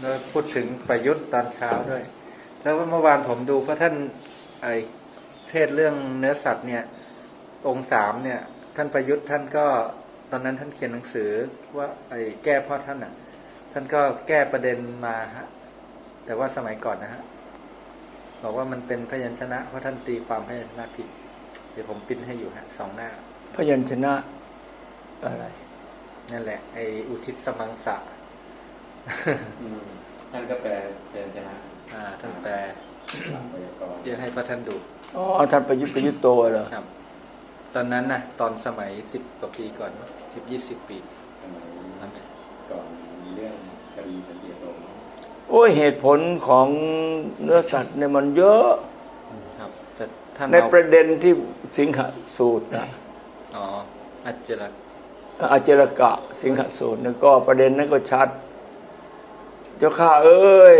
แล้วพูดถึงประยุทธ์ตอนเช้าด้วย แล้วเมื่อวานผมดูพระท่านไอเทศเรื่องเนื้อสัตว์เนี่ย องค์สามเนี่ย ท่านประยุทธ์ท่านก็ตอนนั้นท่านเขียนหนังสือว่าไอ้แก้พ่อท่านอะ ท่านก็แก้ประเด็นมาฮะแต่ว่าสมัยก่อนนะฮะบอกว่ามันเป็นพยัญชนะเพราะท่านตีความพยัญชนะผิด เดี๋ยวผมปริ้นให้อยู่ฮะสองหน้า พยัญชนะอะไร นั่นแหละ ไอ้อุทิศสมังสะอืม ท่านก็แปลเป็นชนะอ่าท่านแปลหลักไวยากรณ์เดี๋ยวให้พระท่านดูอ๋อท่านประยุทธ์ประยุทธ์โตเหรอครับ ตอนนั้นนะตอนสมัยสิบกว่าปีก่อนสิบยี่สิบปีสมัยก่อนมีเรื่องคดีสันติอารมณ์โอ้ยเหตุผลของเนื้อสัตว์เนี่ยมันเยอะครับแต่ท่านในเอาประเด็นที่สิงหสูตรนะอ๋ออัจจรอาเจรกะ สิงหสูตรนี่ก็ประเด็นนั้นก็ชัด เจ้าข้าเอ้ย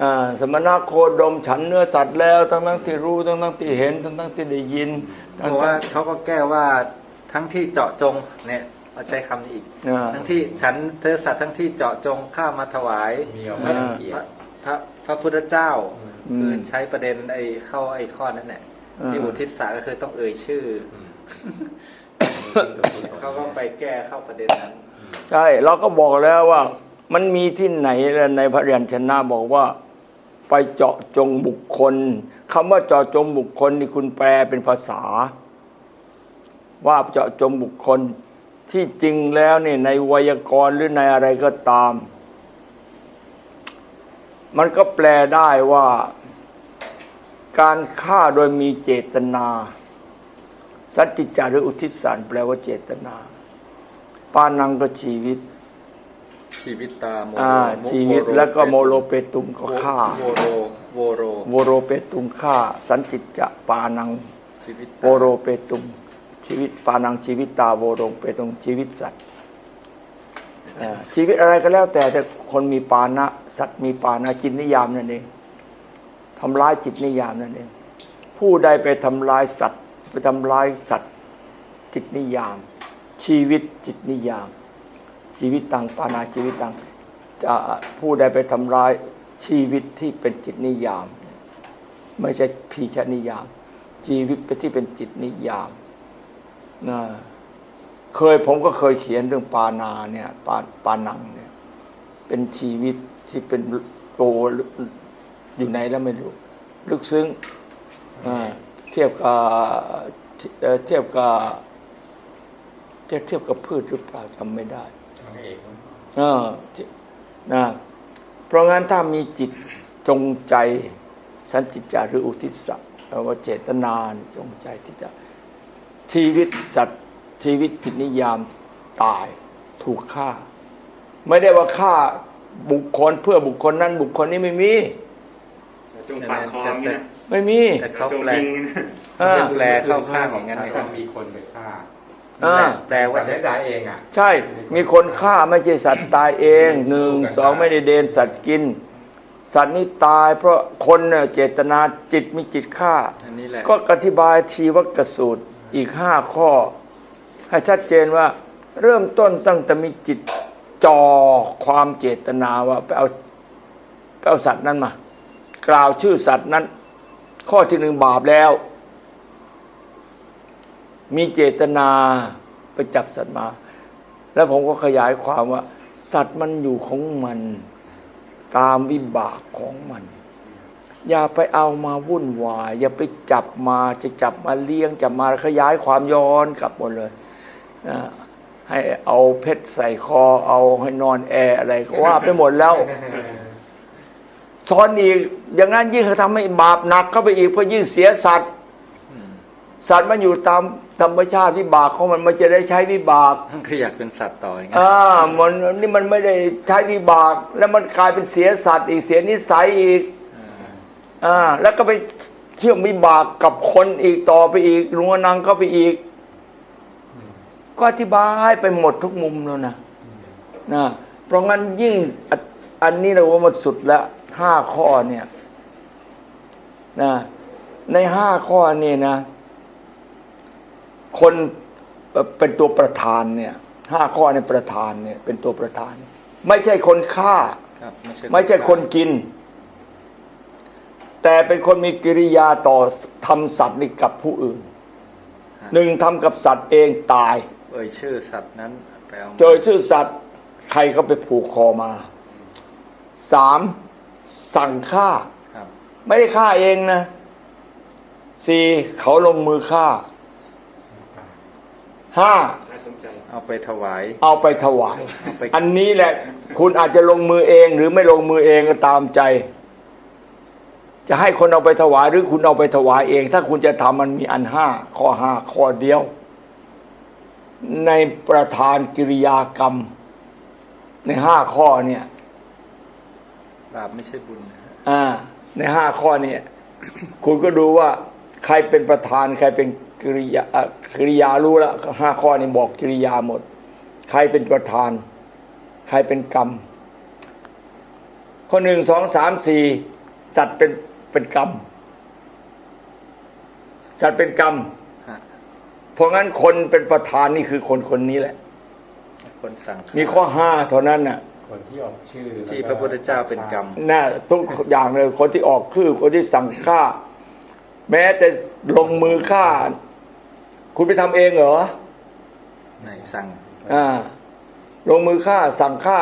อ่าสมณะโคดมฉันเนื้อสัตว์แล้ว ทั้งทั้งๆที่รู้ทั้งทั้งๆที่เห็น ทั้งทั้งๆที่ได้ยินเพทั้งราะๆว่าเขาก็แก้ว่าทั้งที่เจาะจงเนี่ยเราใช้คำนี้อีกอ่าทั้งที่ฉันเทอสัตว์ทั้งที่เจาะจงข้ามาถวายมีออกมาละเอียพดระพระพระพุทธเจ้าอืมคือใช้ประเด็นไอ้เข้าไอ้ข้อนั้นแหละที่อ่าอุทิศสาก็คือต้องเอ่ยชื่ออืมเขาก็ไปแก้เข้าประเด็นนั้นใช่เราก็บอกแล้วว่า มันมีที่ไหนล้วในพระเรียนชนะบอกว่า ไปเจาะจงบุคคลคำว่าเจาะจงบุคคลนี่คุณแปลเป็นภาษา ว่าเจาะจงบุคคลที่จริงแล้วเนี่ยในไวยากรณ์หรือในอะไรก็ตาม มันก็แปลได้ว่า การฆ่าโดยมีเจตนา สัจจิจาหรืออุทิศสารแปลว่าเจตนา ปานังก็ชีวิต ชีวิตตาโมอ่าโมชีวิตโรแล้วก็เปโมโลเปตุมก็ฆ่าโวโรโวโรโวโรเปตุมฆ่า สันจิตจะปานังชีวิตตาโวโรเปตุม ชีวิตปานังชีวิตตาโวโรเปตุมชีวิตสัตว์อ่าชีวิตอะไรก็แล้วแต่แต่คนมีปานะ สัตว์มีปานะจิตนิยามนั่นเองทำร้ายจิตนิยามนั่นเอง ผู้ใดไปทำลายสัตว์ ไปทำลายสัตว์จิตนิยาม ชีวิตจิตนิยาม ชีวิตตังปานาชีวิตตังจะผู้ใดไปทำลายชีวิตที่เป็นจิตนิยาม ไม่ใช่พีชนิยาม ชีวิตที่เป็นจิตนิยามนะเคยผมก็เคยเขียนเรื่องปานาเนี่ยปาปานังเนี่ย เป็นชีวิตที่เป็นโตอยู่ไหนแล้วไม่รู้ ลึกซึ้งเทียบกับเทียบกับเทียบกับพืชหรือเปล่าจำไม่ได้ น้องเอกมั้งเออที่นะเพราะงั้นถ้ามีจิตจงใจสันติจาหรืออุทิศะแปลว่าเจตนาจงใจที่จะชีวิตสัตว์ชีวิตจิตนิยามตายถูกฆ่า ไม่ได้ว่าฆ่าบุคคลเพื่อบุคคลนั้นบุคคลนี้ไม่มีจงปาดคออย่างนี้นะไม่มีแต่เขาจงแปลยิงนะอ่าแปลเข้าข้างอย่างนั้นไหมคต้รัอบงมีคนไปฆ่า อ่า แปลว่าแต่จะไม่ได้เองอะ ใช่ มีคนฆ่าไม่ใช่สัตว์ตายเองหนึ่งสองไม่ได้เดนสัตว์กิน สัตว์นี่ตายเพราะคนเนี่ยเจตนาจิตมีจิตฆ่า อันนี้แหละ ก็อธิบายชีวกสูตรอีกห้าข้อ ให้ชัดเจนว่าเริ่มต้นตั้งแต่มีจิตจอความเจตนาว่าไปเอาไปเอาสัตว์นั้นมา กล่าวชื่อสัตว์นั้น ข้อที่หนึ่งบาปแล้ว มีเจตนาไปจับสัตว์มา แล้วผมก็ขยายความว่า สัตว์มันอยู่ของมัน ตามวิบากของมัน อย่าไปเอามาวุ่นวายอย่าไปจับมาจะจับมาเลี้ยงจับมาขยายความย้อนกลับหมดเลยให้เอาเพชรใส่คอ เอาให้นอนแอร์อะไรก็ว่าไปหมดแล้วสอนอีก อย่างนั้นยิ่งทำให้บาปหนักเข้าไปอีกเพราะยิ่งเสียสัตว์ สัตว์มันอยู่ตามธรรมชาติวิบากของมันมันจะได้ใช้วิบากคืออยากเป็นสัตว์ต่ออย่างเงี้ยอ่ามันนี่มันไม่ได้ใช้วิบาก แล้วมันกลายเป็นเสียสัตว์อีกเสียนิสัยอีกอ่าแล้วก็ไปเชื่อมวิบากกับคนอีกต่อไปอีกลุงอนังก็ไปอีก ก็อธิบายไปหมดทุกมุมแล้วนะนะเพราะงั้นยิ่งอันอันนี้เราว่ามันสุดแล้วห้าข้อเนี่ยนะในห้าข้อนี่นะ คนเอ่อเป็นตัวประธานเนี่ยห้าข้อในประธานเนี่ยเป็นตัวประธาน ไม่ใช่คนฆ่าครับไม่ใช่ไม่ใช่คนกิน แต่เป็นคนมีกิริยาต่อทำสัตว์นี่กับผู้อื่นหนึ่งทำกับสัตว์เองตาย เอ่ยชื่อสัตว์นั้นไปเอามาเจอชื่อสัตว์ใครก็ไปผูกคอมาสามสั่งฆ่าครับไม่ได้ฆ่าเองนะสี่เขาลงมือฆ่า ห้าน่าสนใจเอาไปถวาย เอาไปถวายเอาไปอันนี้แหละ คุณอาจจะลงมือเองหรือไม่ลงมือเองก็ตามใจ จะให้คนเอาไปถวายหรือคุณเอาไปถวายเอง ถ้าคุณจะทำมันมีอันห้าข้อห้าข้อเดียว ในประธานกิริยากรรม ในห้าข้อเนี่ยบาปไม่ใช่บุญนะฮะอ่า ในห้าข้อเนี่ย คุณก็ดูว่า ใครเป็นประธาน ใครเป็นกิริยาอะ กิริยารู้แล้วห้าข้อนี้บอกกิริยาหมด ใครเป็นประธาน ใครเป็นกรรม ข้อหนึ่งสองสามสี่สัตว์เป็นเป็นกรรม สัตว์เป็นกรรมฮะเพราะงั้นคนเป็นประธานนี่คือคนคนนี้แหละ คนสั่งมีข้อห้าเท่านั้นน่ะ คนที่ออกชื่อที่พระพุทธเจ้าเป็นกรรมน่ะทุกอย่างเลยคนที่ออกคือคนที่สั่งฆ่า แม้แต่ลงมือฆ่า คุณไปทำเองเหรอไหนสั่งอ่า ลงมือฆ่าสั่งฆ่า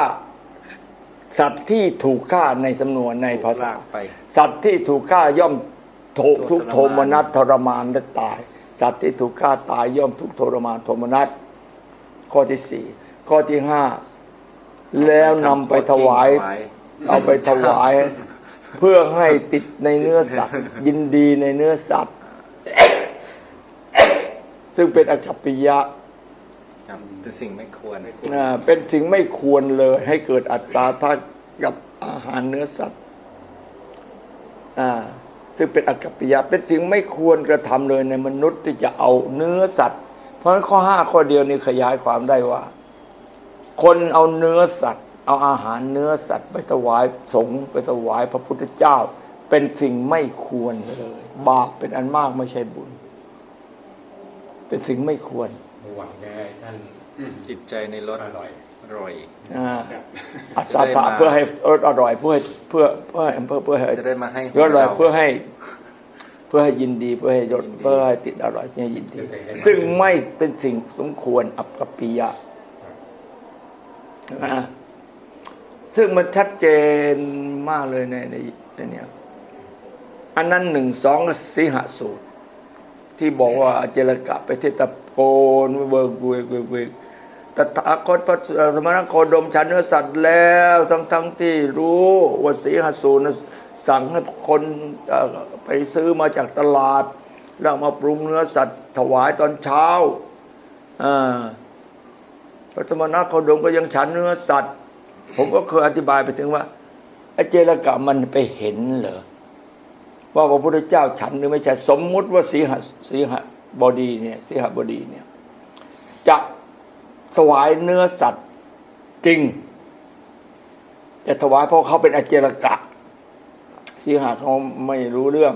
สัตว์ที่ถูกฆ่าในสำนวนในภาษา ลากไป สัตว์ที่ถูกฆ่าย่อมโททุทุกกข์ข์ทโทรมานมนัสทรมานและตาย สัตว์ที่ถูกฆ่าตายย่อมทุกข์ทรมานโทมนัสข้อที่สี่ข้อที่ห้าแล้วนำไปถวาย เอาไปถวาย เพื่อให้ติดในเนื้อสัตว์ ยินดีในเนื้อสัตว์ ซึ่งเป็นอกัปปิยะครับเป็นสิ่งไม่ควรอ่าเป็นสิ่งไม่ควรเลย ให้เกิดอัตราทัดกับอาหารเนื้อสัตว์อ่าซึ่งเป็นอกัปปิยะเป็นสิ่งไม่ควรกระทำเลยในมนุษย์ที่จะเอาเนื้อสัตว์ เพราะฉะนั้นข้อห้าข้อเดียวนี้ขยายความได้ว่า คนเอาเนื้อสัตว์ เอาอาหารเนื้อสัตว์ ไปถวายสงฆ์ไปถวายพระพุทธเจ้า เป็นสิ่งไม่ควรเลย บาปเป็นอันมากไม่ใช่บุญ เป็นสิ่งไม่ควรหวังจะให้ท่านจิตใจในรสอร่อยอร่อยอ่าครับอัศตะเพื่อให้รสอร่อยเพื่อให้เพื่อเพื่อให้เพื่อเพื่อให้จะได้มาให้รสอร่อยเราเพื่อให้ เพื่อให้ยินดีเพื่อให้ยศยินดีเพื่อให้ติดอร่อยให้ยินดี ซึ่งไม่เป็นสิ่งสมควรอัปกัปปิยะอ่าซึ่งมันชัดเจนมากเลยในในในเนี้ยอันนั้นหนึ่งสองสิหสูตร ที่บอกว่าเจรกะไปเทตะโกนเบิกเวกเวกเวกตถาคตพระสมณโคดมฉันเนื้อสัตว์แล้วทั้งทั้งที่รู้ว่าสีหสูนสั่งให้คนไปซื้อมาจากตลาด แล้วมาปรุงเนื้อสัตว์ถวายตอนเช้าพระสมณโคดมก็ยังฉันเนื้อสัตว์ ผมก็เคยอธิบายไปถึงว่าไอเจรกะมันไปเห็นเหรอ ว่าพระพุทธเจ้าฉันหรือไม่ใช่สมมุติว่าสีหสีหบดีเนี่ยสีหบดีเนี่ยจะถวายเนื้อสัตว์จริง จะถวายเพราะเขาเป็นอเจรกะสีหาเขาไม่รู้เรื่อง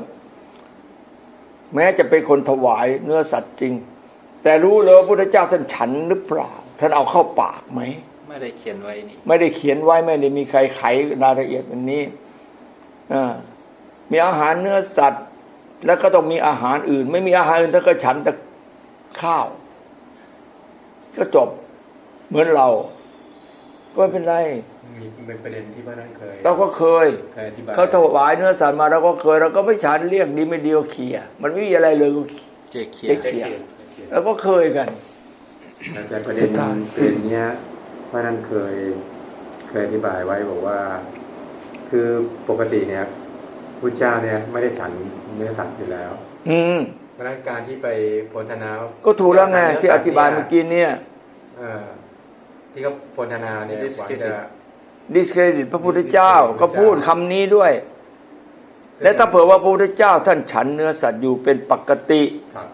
แม้จะเป็นคนถวายเนื้อสัตว์จริง แต่รู้เลยว่าพระพุทธเจ้าท่านฉันหรือเปล่าท่านเอาเข้าปากไหมไม่ได้เขียนไว้นี่ ไม่ได้เขียนไว้ไม่ได้มีใครไขรายละเอียดอันนี้อ่า มีอาหารเนื้อสัตว์ แล้วก็ต้องมีอาหารอื่น ไม่มีอาหารอื่นถ้าก็ฉันแต่ข้าว ก็จบเหมือนเรา ก็ไม่เป็นไรมีเป็นประเด็นที่พระนั้นเคยเราก็เคยเคยอธิบายเขาถวายเนื้อสัตว์มาเราก็เคยเราก็ไม่ฉันเรียกดีไม่ดีก็เขี่ยมันไม่มีอะไรเลยก็เจเขียเจ๊นเขียเราก็เคยกันแต่ประเด็สุนดท้ายประเด็นเนี้ยพระนั้นเคย เคยอธิบายไว้บอกว่า คือปกติเนี่ย พุทธเจ้าเนี่ยไม่ได้ฉันเนื้อสัตว์อยู่แล้ว อืมเพราะฉะนั้นการที่ไปโพธนาก็ถูกแล้วไงที่อธิบายเมื่อกี้เนี่ยเออที่เขาโพธนาเนี่ยหวังจะดิสเครดิตพระพุทธเจ้าก็พูดคำนี้ด้วย และถ้าเผื่อว่าพระพุทธเจ้า ท่านฉันเนื้อสัตว์อยู่เป็นปกติครับ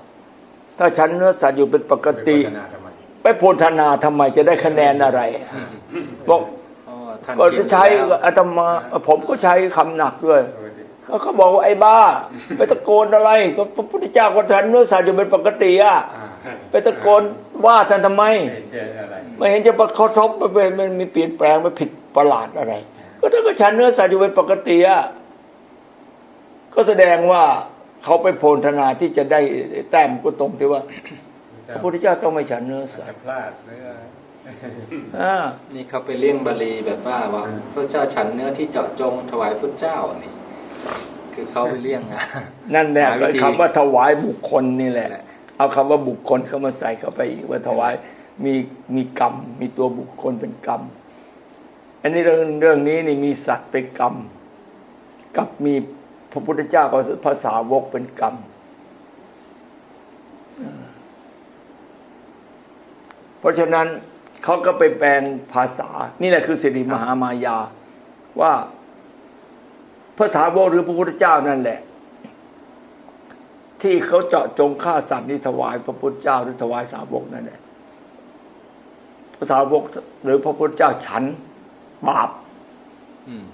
ถ้าฉันเนื้อสัตว์อยู่เป็นปกติ ไปโพธนาทำไมไปโพธนาทำไมจะได้คะแนนอะไรบอกอ๋อท่านก็เขียนใช้ไว้แล้วอาตมาผมก็ใช้คำหนักด้วยปกติ เขาเขาบอกว่าไอ้บ้า ไปตะโกนอะไรก็พระพุทธเจ้าก็ฉันเนื้อสัตว์อยู่เป็นปกติอะอ่าไปตะโกนว่าท่านทำไมเห็นเจออะไรไม่เห็นจะประคทบไปเป็นมันมีเปลี่ยนแปลงไปผิดประหลาดอะไร ก็ถ้าก็ฉันเนื้อสัตว์อยู่เป็นปกติอะก็แสดงว่าเขาไปโพลธนาที่จะได้แต้มก็ตรงที่ว่าพระพุทธเจ้าต้องไม่ฉันเนื้อสัตจะว์พลาดหรืออะไรอ่านี่เขาไปเลี่ยงบาลีแบบว่าว่าอืมพระเจ้าฉันเนื้อที่เจาะจงถวายพระเจ้านี่ คือเขาไปเลี่ยงอะนั่นแหละหาวิธีคำว่าถวายบุคคลนี่แหละ เอาคำว่าบุคคลเข้ามาใส่เข้าไปอีกว่าถวายมีมีกรรม มีตัวบุคคลเป็นกรรม อันนี้เรื่องเรื่องนี้นี่มีสัตว์เป็นกรรม กับมีพระพุทธเจ้ากับภาษาวกเป็นกรรมเพราะฉะนั้นเขาก็ไปแปลงภาษา นี่แหละคือสิริมหามายาว่า ภาษาวกหรือพระพุทธเจ้านั่นแหละ ที่เขาเจาะจงฆ่าสัตว์นี่ถวายพระพุทธเจ้าหรือถวายสาวกนั่นแหละภาษาวกหรือพระพุทธเจ้าฉันบาปอืม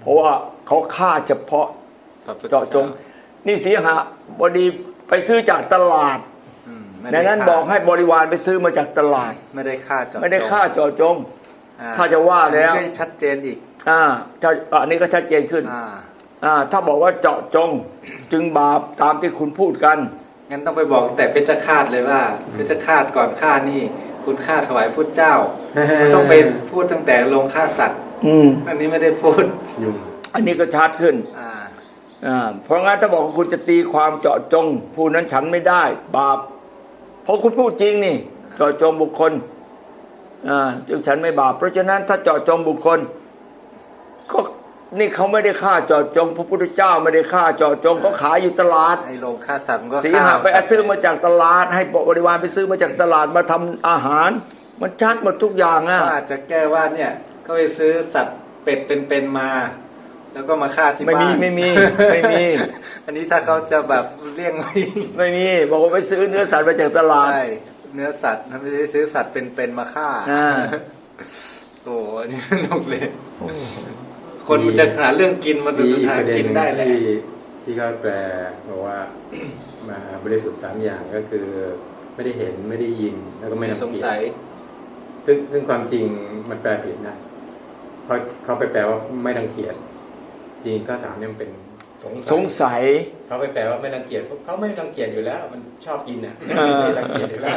เพราะว่าเขาฆ่าเฉพาะพระพุทธเจาะจง นี่เสียหาบดีไปซื้อจากตลาดอืมในนั้นฆ่าบอกให้บริวารไปซื้อมาจากตลาด ไม่ได้ฆ่าเจาะจงไม่ได้ฆ่าเจาะจงอ่ ถ้าจะว่าแล้วอันนี้ก็ชัดเจนอีก อ่าถ้าอันนี้ก็ชัดเจนขึ้นอ่าอ่าถ้าบอกว่าเจาะจงจึงบาปตามที่คุณพูดกันงั้นต้องไปบอกแต่เพชฌฆาตเลยว่าเพชฌฆาตก่อนฆ่านี่ คุณฆ่าถวายพุทธเจ้าคุณต้องไปพูดตั้งแต่ลงฆ่าสัตว์ อืมอันนี้ไม่ได้พูดยุ่งอันนี้ก็ชัดขึ้นอ่าอ่าเพราะงั้นถ้าบอกว่าคุณจะตีความเจาะจง ผู้นั้นฉันไม่ได้ บาป เพราะคุณพูดจริงนี่ เจาะจงบุคคลอ่า จึงฉันไม่บาป เพราะฉะนั้นถ้าเจาะจงบุคคล ก็นี่เขาไม่ได้ฆ่าเจาะจง พระพุทธเจ้าไม่ได้ฆ่าเจาะจงเขาขายอยู่ตลาดไอ้ลงฆ่าสัตว์มันก็สีฆ่าหาไปซื้อมาจากตลาด ให้บริวารไปซื้อมาจากตลาดมาทำอาหาร มันชัดหมดทุกอย่างอะก็อาจจะแก้ว่าเนี่ยเขาไปซื้อสัตว์เป็ดเป็นๆมาแล้วก็มาฆ่าที่ไม่บ้านมีไม่มีไม่มี อันนี้ถ้าเขาจะแบบเลี่ยงไว้ไม่มีบอกว่าไปซื้อเนื้อสัตว์มาจากตลาดใช่ เนื้อสัตว์ไม่ได้ซื้อสัตว์เป็นๆมาฆ่าอ่า โอ้อันนี้สนุกเลย คนมันจะหาเรื่องกินมาดูมีอีกทางประเด็นกินหนึ่งได้แหละ ที่ที่เขาแปลบอกว่า มาบริสุทธิ์สามอย่างก็คือ ไม่ได้เห็นไม่ได้ยิน แล้วก็ไม่ไม่รังสงเกียสัยจซึ่งซึ่งความจริงมันแปลผิดนะเขาเขาไปแปลว่าไม่รังเกียจจริงก็ถามเนี่ยมันเป็น สงสสังยสัย เขาไปแปลว่าไม่รังเกียจเขาไม่รังเกียจอยู่แล้ว มันชอบกินอะเออไม่รังเกียจอยู่แล้ว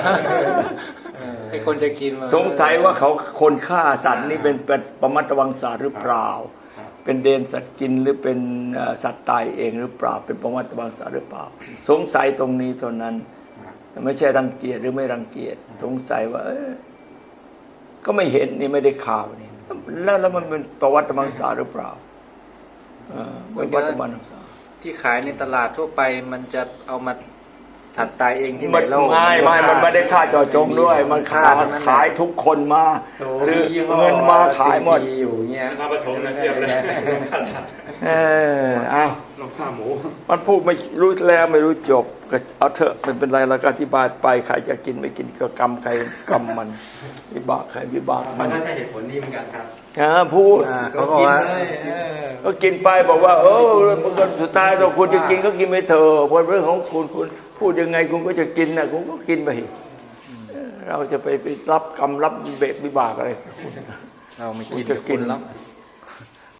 เออไอ้คนจะกินมันสงสัยว่าเขาคนฆ่าสัตว์นี่เป็นเป็นประมัตวังศาสตร์หรือเปล่าครับเป็นเดนสัตว์กินหรือเป็นเอ่อสัตว์ตายเองหรือเปล่า เป็นประมัตวังศาสตร์หรือเปล่า สงสัยตรงนี้เท่านั้นไม่ใช่รังเกียจหรือไม่รังเกียจสงสัยว่าเอ้ยก็ไม่เห็นนี่ไม่ได้ข่าวนี่แล้วแล้วมันเป็นประวัติมังสาหรือเปล่า เออเป็นประวัติมังสาที่ขายในตลาดทั่วไปมันจะเอามาถัดตายเองที่ไหนมันเล่าไม่ไม่มันไม่ได้ค่าเจอจงด้วย มันค่าขายทั้งนั้นแหละขายทุกคนมาโอ้ซื้อยี่ห้อเงินมาขายหมดดีอยู่เงี้ยนครปฐมนะเทียบเลยฆ่าสัตว์เออเอานกฆ่าหมู มันพูดไม่รู้แล้วไม่รู้จบก็เอาเถอะไม่เป็นไรแล้วก็อธิบายไปใครจะกินไม่กินก็กรรมใครกรรมมันวิบากใครวิบากมัมันนก็ใช่เหตุผลนี้เหมือนกันครับ อ่าพูด อ่าเขาบอกว่านเลยเออก็กินไปบอกว่า เออมันก็สุดท้ายถ้าคุณจะกินก็กินไปเถอะเพราะเรื่องของคุณคุณพูดยังไงคุณก็จะกินนะคุณก็กินไปเออเราจะไปไปรับกรรมรับเบวิบากอะไร เราไม่กินคุณจะกิน คุณแล้ว